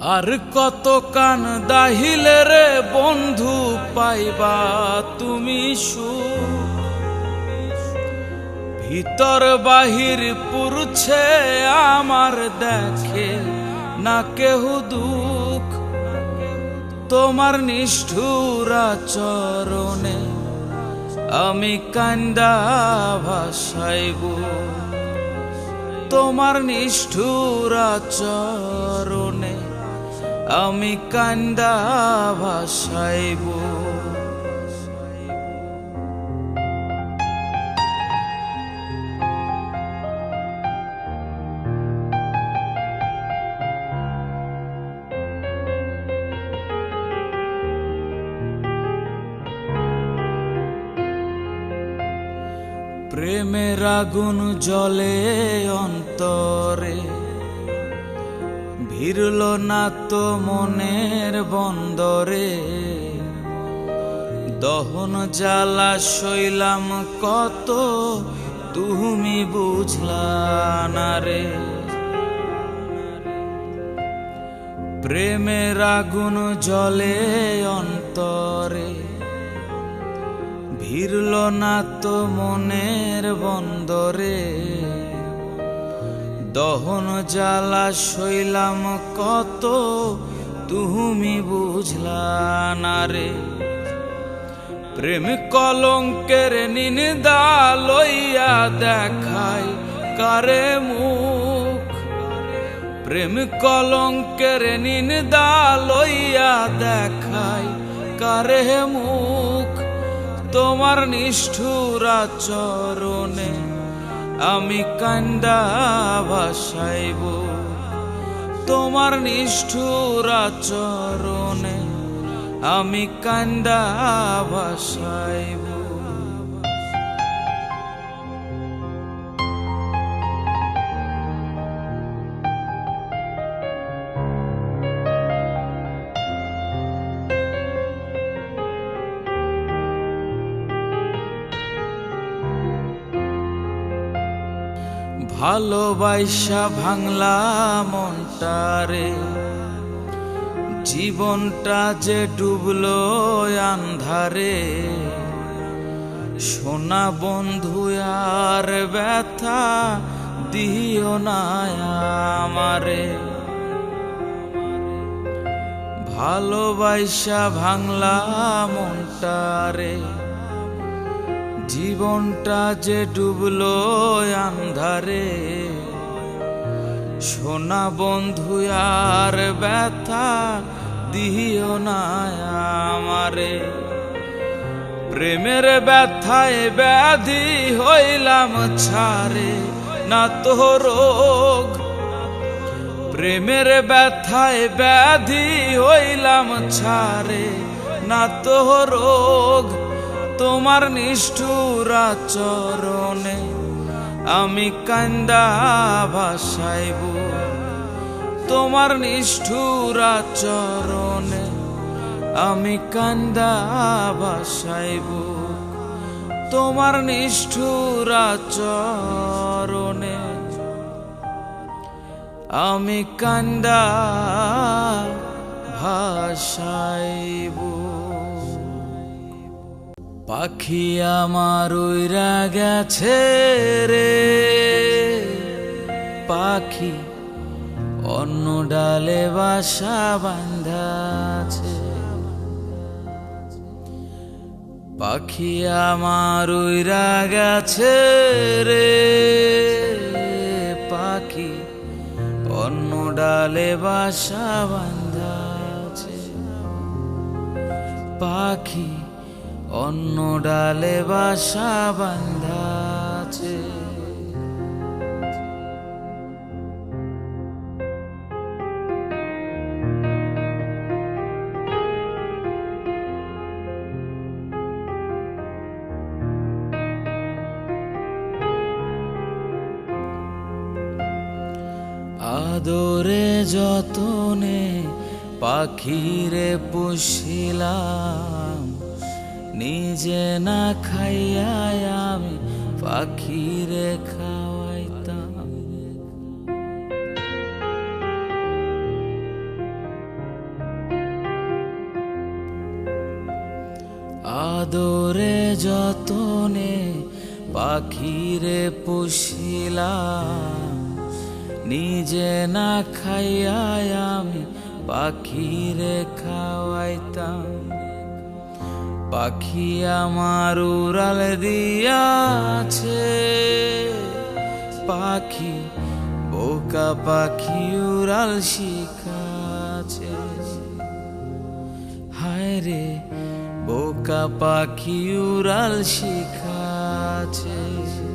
আর কত কান দাহিলে রে বন্ধু পাইবা তুমি সু ভিতর বাহির পুরছে আমার দেখে, না কেহ দুঃখ। তোমার নিষ্ঠুরা চরণে আমি কান্দা ভাসাইব। তোমার নিষ্ঠুরা চরণে আমি কান্দা ভাসাইব প্রেমের আগুন জলে অন্তরে। ভিড়ল না তো মনের বন্দরে। দহন জ্বালা শৈলাম কত, তুমি বুঝলা না রে। প্রেমের আগুন জলে অন্তরে। ভিড়ল না তো মনের বন্দরে। দহন জ্বালা শৈলাম কত, তুমি বুঝলা না রে। প্রেম কলঙ্কের নিন্দা লইয়া দেখাই কারে মুখ। প্রেম কলঙ্কের নিন্দা লইয়া দেখাই কারে মুখ। তোমার নিষ্ঠুরা চরণে আমি কান্দা ভাসাইব। তোমার নিষ্ঠুর চরণে আমি কান্দা ভাসাইব। ভালোবাসা ভাঙলা মনটারে। জীবনটা যে ডুবলো আন্ধারে। সোনা বন্ধু আর ব্যথা দিও না আমারে। ভালোবাসা ভাঙলা মনটারে। জীবনটা যে ডুবলো আন্ধারে সোনা বন্ধু আর ব্যথা দিও না আমারে। প্রেমের ব্যথায় ব্যাধি হইলাম ছাড়ে, না তো রোগ। প্রেমের ব্যথায় ব্যাধি হইলাম ছাড়ে, না তো রোগ। তোমার নিষ্ঠুরা চরণে আমি কান্দা ভাসাইব। তোমার নিষ্ঠুরা চরণে আমি কান্দা ভাসাইব। তোমার নিষ্ঠুরা চরণে আমি কান্দা ভাসাইব। পাখি আমার উইরা গেছে রে। পাখি অন্য ডালে বাসা বান্ধাছে পাখি আমার উইরা গেছে রে। পাখি অন্য ডালে বাসা বান্ধাছে পাখি অন্য ডালে বাসা বান্ধাছে আদরে যতনে পাখিরে পুষিলাম নিজে না খাইয়া আমি পাখিরে খাওয়াইতাম। আদরে যতনে পাখিরে পুষিলাম, নিজে না খাইয়া আমি পাখিরে খাওয়াইতাম। পাখি আমার উড়াল দিয়াছে। পাখি, বোকা পাখি উড়াল শিখাছে। হায় রে, বোকা পাখি উড়াল শিখাছে।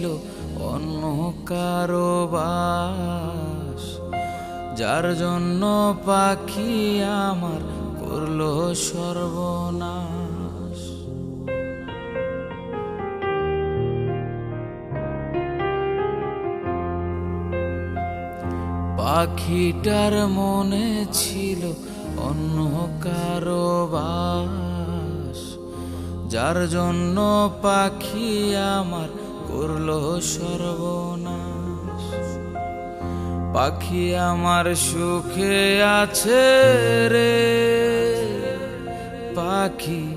ছিল অন্য কারও বাস। যার জন্য পাখি আমার করল সর্বনাশ। পাখিটার মনে ছিল অন্য কারও বাস। যার জন্য পাখি আমার করল সর্বনাশ। পাখি আমার সুখে আছে রে। পাখি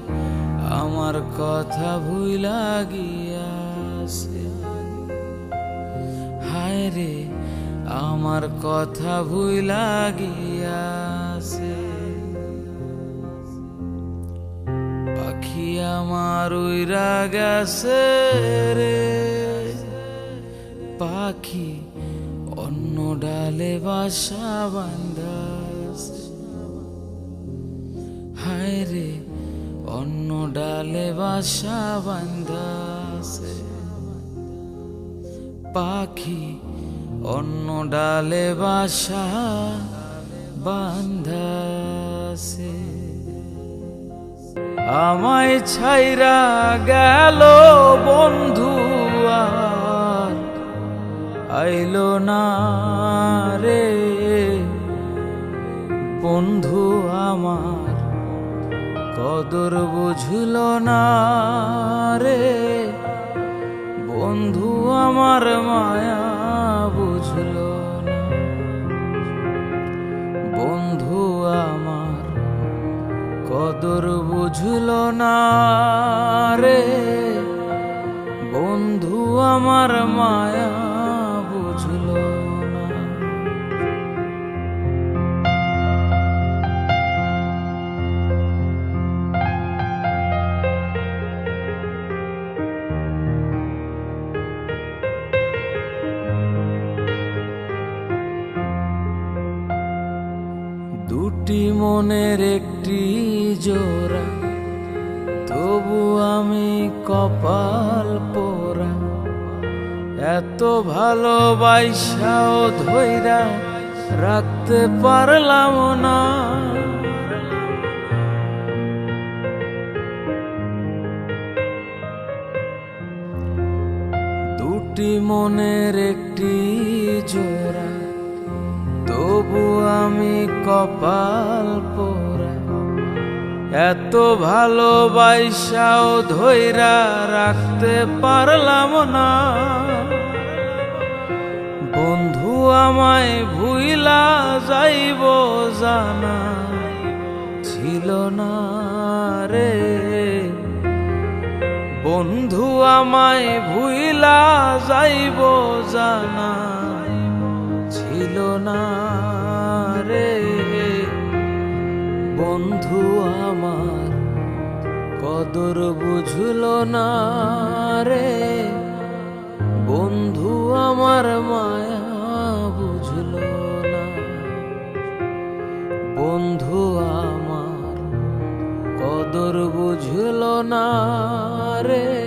আমার কথা ভুলা গিয়াছে। হায় রে, আমার কথা ভুলা গিয়াছে। আমার উইরা গেছে রে। পাখি অন্য ডালে বাসা বান্ধাছে হায় রে, অন্য ডালে বাসা বান্ধাছে পাখি অন্য ডালে বাসা বান্ধাছে আমায় ছাইরা গেল বন্ধু আইলো না রে বন্ধু আমার। কদর বুঝল না রে বন্ধু আমার মায়া বুঝল না। বন্ধু আমার কদর বুঝল না রে। বন্ধু আমার মায়া। মনের একটি জোড়া, তবু আমি কপাল পোড়া। এত ভালোবাসাও ধৈরা রাখতে পারলাম না। দুটি মনের একটি জোড়া তবু আমি কপাল পোড়া। এত ভালোবাসাও ধৈরা রাখতে পারলাম না। বন্ধু আমায় ভুইলা যাইব জানা ছিল না রে। বন্ধু আমায় ভুইলা যাইব জানা ছিল না রে। বন্ধু আমার, কদর বুঝল না রে। বন্ধু আমার মায়া বুঝল না। বন্ধু আমার, কদর বুঝল না রে।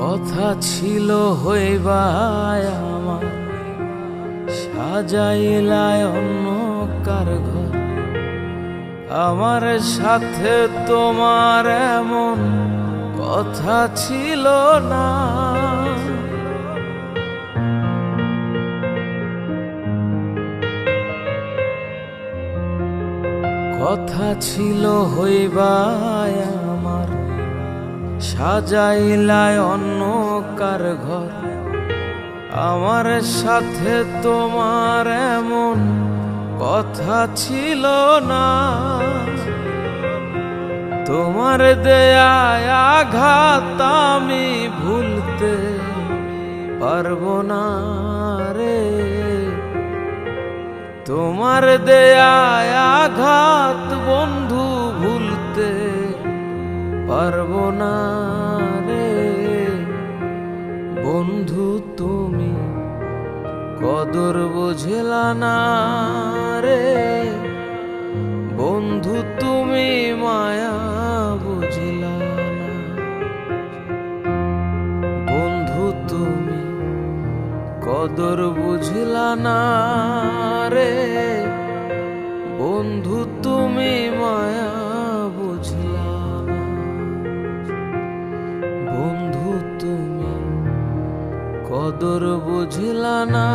কথা ছিল হইবায় আমার। সাজাইলায় অন্য কার ঘর। আমার সাথে তোমার এমন কথা ছিল না। কথা ছিল হইবায় সাজাইলায় অন্য কার ঘর। আমার সাথে তোমার এমন কথা ছিল না। তোমার দেয়ায় আঘাত আমি ভুলতে পারব না রে। তোমার দেয়ায় আঘাত ভুলতে পারব না রে। বন্ধু, তুমি কদর বুঝলা না রে। বন্ধু, তুমি মায়া বুঝলা বন্ধু, তুমি কদর বুঝলা না রে। বন্ধু, তুমি মায়া কদর বুঝলা না।